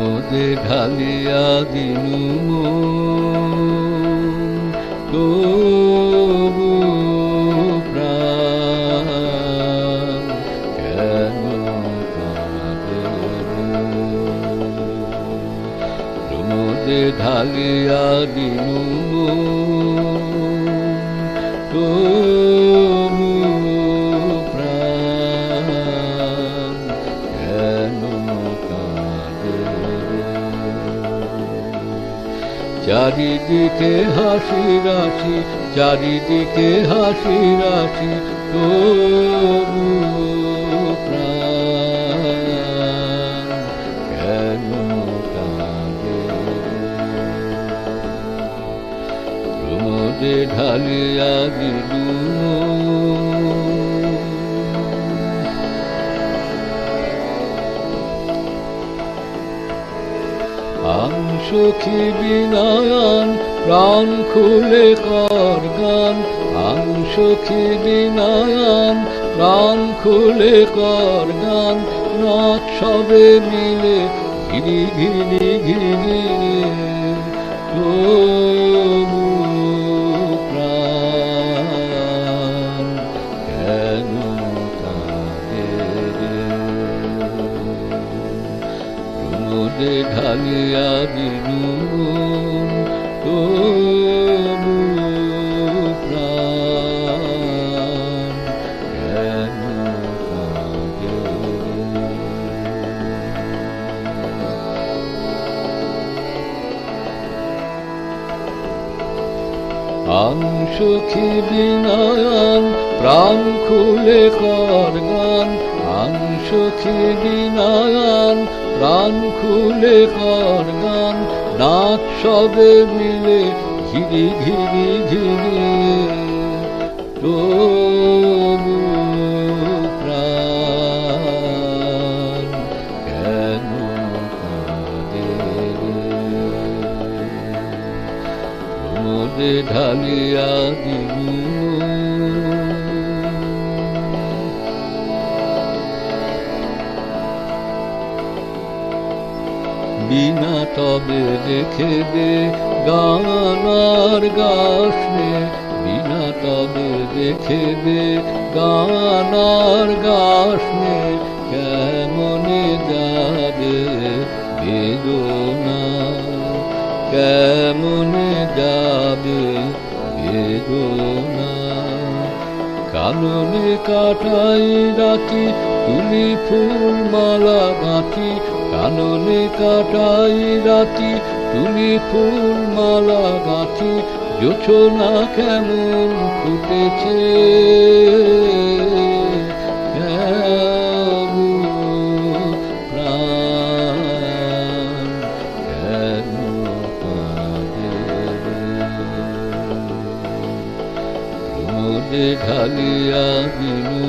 প্রমোদে ঢালিয়া দিনু তবু প্রাণ কেন ঢালিয়া দিনু তবু চারিদিকে হাসি রাশি চারিদিকে হাসি রাশি তবু ঢালিয়া ঢালিয়া দিলু আংসখী বিনায়ন, প্রাণ খুলে কর গান। আংসখী বিনায়ন, প্রাণ খুলে কর গান। নাচ সবে মিলে ঘিরি ঘিরি ঘিরি তবু প্রমোদে ঢালিয়া দিনু। আংসখী বিনয়ন, প্রাণ খুলে কর গান। আংসখী বিনয়ন, প্রাণ খুলে কর গান। নাচ সবে মিলে ঘিরি ঘিরি ঘিরি তবু ঢালিয়া দিলু বিনা তবে দেখে দে গানার গাছনে বিনা তবে দেখে দে গানার গাছনে কেমনে কেমনে যাবে বেদনা কাননে কাটাই রাখি, তুলি ফুল মালা গাঁথি কাননে কাটাই রাতি তুলি ফুল মালা গাঁথি জোছনা কেমন ফুটেছে? প্রমোদে ঢালিয়া দিনু